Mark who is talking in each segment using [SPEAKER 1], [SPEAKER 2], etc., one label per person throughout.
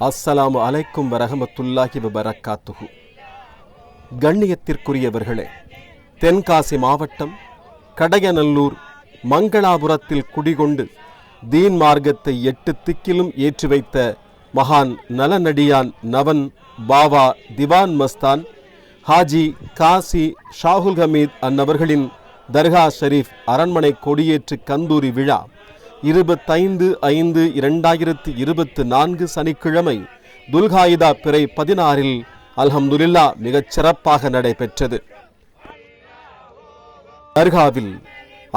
[SPEAKER 1] அஸ்ஸலாமு அலைக்கும் வரஹமத்துல்லாஹி வபரக்காத்துஹு. கண்ணியத்திற்குரியவர்களே தென்காசி மாவட்டம் கடையநல்லூர் மங்களாபுரத்தில் குடிகொண்டு தீன் மார்க்கத்தை எட்டு திக்கிலும் ஏற்றி வைத்த மகான் நலநடியான் நவன் பாவா திவான் மஸ்தான் ஹாஜி காசி ஷாகுல் ஹமீத் அன்னவர்களின் தர்கா ஷரீஃப் அரண்மனை கொடியேற்று கந்தூரி விழா இருபத்தைந்து ஐந்து இரண்டாயிரத்தி இருபத்து நான்கு சனிக்கிழமை துல்காயிதா பிறை பதினாறில் அல்ஹம்துல்லா மிகச் சிறப்பாக நடைபெற்றது. தர்காவில்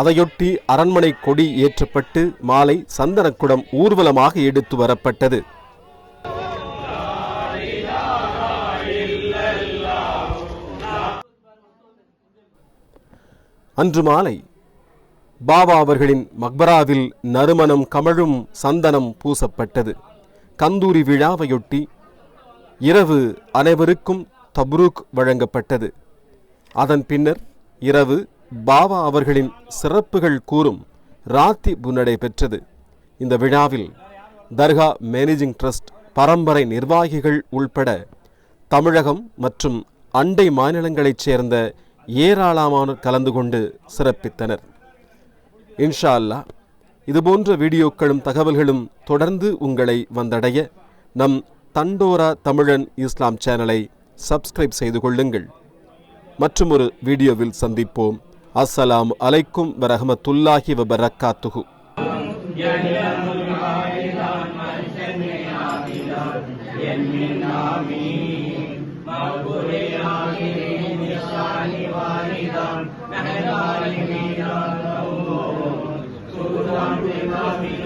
[SPEAKER 1] அதையொட்டி அரண்மனை கொடி ஏற்றப்பட்டு மாலை சந்தனக்குடம் ஊர்வலமாக எடுத்து வரப்பட்டது. அன்று மாலை பாபா அவர்களின் மக்பராவில் நறுமணம் கமழும் சந்தனம் பூசப்பட்டது. கந்தூரி விழாவையொட்டி இரவு அனைவருக்கும் தப்ரூக் வழங்கப்பட்டது. அதன் பின்னர் இரவு பாபா அவர்களின் சிறப்புகள் கூறும் ராத்திபு நடைபெற்றது இந்த விழாவில் தர்கா மேனேஜிங் ட்ரஸ்ட் பரம்பரை நிர்வாகிகள் உள்பட தமிழகம் மற்றும் அண்டை மாநிலங்களைச் சேர்ந்த ஏராளமானோர் கலந்து கொண்டு சிறப்பித்தனர். இன்ஷா அல்லாஹ் இதுபோன்ற வீடியோக்களும் தகவல்களும் தொடர்ந்து உங்களை வந்தடைய நம் தண்டோரா தமிழன் இஸ்லாம் சேனலை சப்ஸ்கிரைப் செய்து கொள்ளுங்கள். மற்றும் ஒரு வீடியோவில் சந்திப்போம். அஸ்ஸலாம் அலைக்கும் வரஹமத்துல்லாஹி வபரக்காத்துஹு.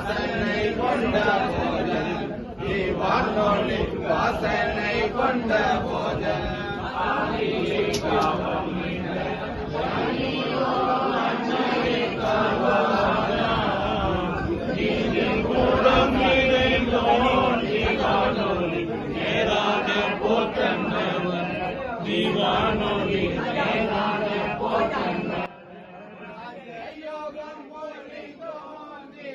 [SPEAKER 2] வாசனை கொண்ட போதன் வானொலி வாசனை கொண்ட போதன்